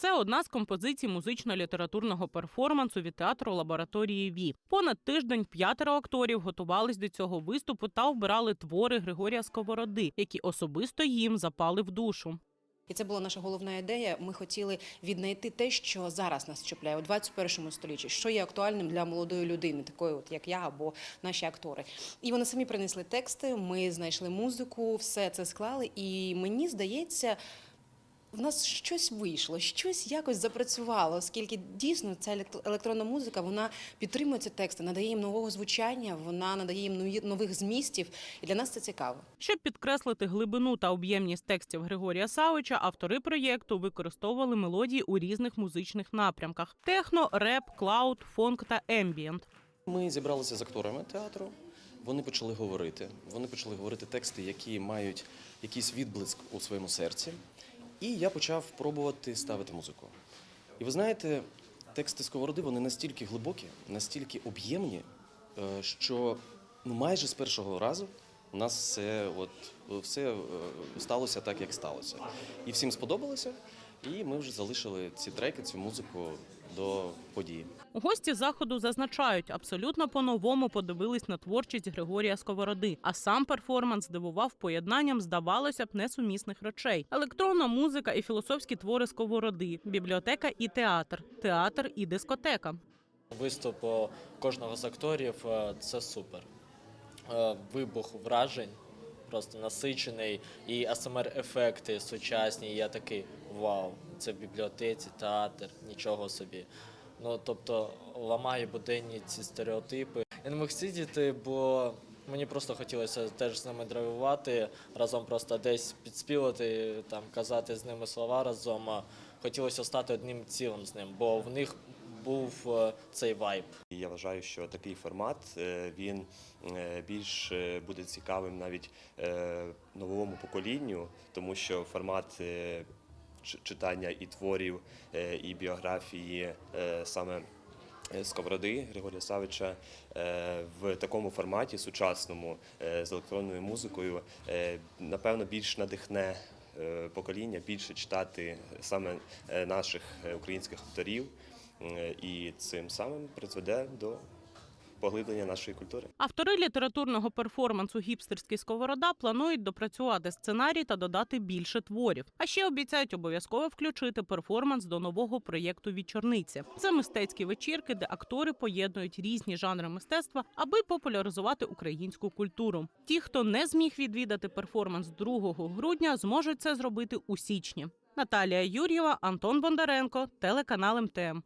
Це одна з композицій музично-літературного перформансу від театру лабораторії ВІ. Понад тиждень п'ятеро акторів готувались до цього виступу та вбирали твори Григорія Сковороди, які особисто їм запали в душу. І це була наша головна ідея. Ми хотіли віднайти те, що зараз нас чіпляє у 21 столітті, що є актуальним для молодої людини, такої, от як я або наші актори. І вони самі принесли тексти. Ми знайшли музику, все це склали. І мені здається. В нас щось вийшло, щось якось запрацювало, оскільки дійсно ця електро- електронна музика вона підтримує ці тексти, надає їм нового звучання, вона надає їм нові- нових змістів, і для нас це цікаво. Щоб підкреслити глибину та об'ємність текстів Григорія Савича, автори проєкту використовували мелодії у різних музичних напрямках: техно, реп, клауд, фонк та ембієнт. Ми зібралися з акторами театру. Вони почали говорити. Вони почали говорити тексти, які мають якийсь відблиск у своєму серці. І я почав пробувати ставити музику. І ви знаєте, тексти сковороди вони настільки глибокі, настільки об'ємні, е, що ну, майже з першого разу у нас все, от, все е, сталося так, як сталося. І всім сподобалося. І ми вже залишили ці треки, цю музику до події. Гості заходу зазначають, абсолютно по-новому подивились на творчість Григорія Сковороди. А сам перформанс здивував поєднанням, здавалося б, несумісних речей: електронна музика і філософські твори Сковороди, бібліотека і театр, театр і дискотека. Виступ е, кожного з акторів е, це супер. Е, Вибух вражень, просто насичений, і АСМР-ефекти сучасні. І я такий вау, це в бібліотеці, театр, нічого собі. Ну тобто ламає буденні ці стереотипи. Я не мог сидіти, бо мені просто хотілося теж з ними драйвувати, разом просто десь підспівати, там казати з ними слова разом. Хотілося стати одним цілим з ним, бо в них був е, цей вайб. Я вважаю, що такий формат е, він е, більш буде цікавим навіть новому поколінню, тому що формат читання і творів, е, і біографії е, саме. е, Сковороди Григорія Савича в такому форматі сучасному з електронною музикою напевно більш надихне покоління більше читати саме наших українських авторів, і цим самим призведе до поглиблення нашої культури. Автори літературного перформансу Гіпстерський сковорода планують допрацювати сценарій та додати більше творів. А ще обіцяють обов'язково включити перформанс до нового проєкту Вічорниці. Це мистецькі вечірки, де актори поєднують різні жанри мистецтва, аби популяризувати українську культуру. Ті, хто не зміг відвідати перформанс 2 грудня, зможуть це зробити у січні. Наталія Юр'єва, Антон Бондаренко, телеканал МТМ.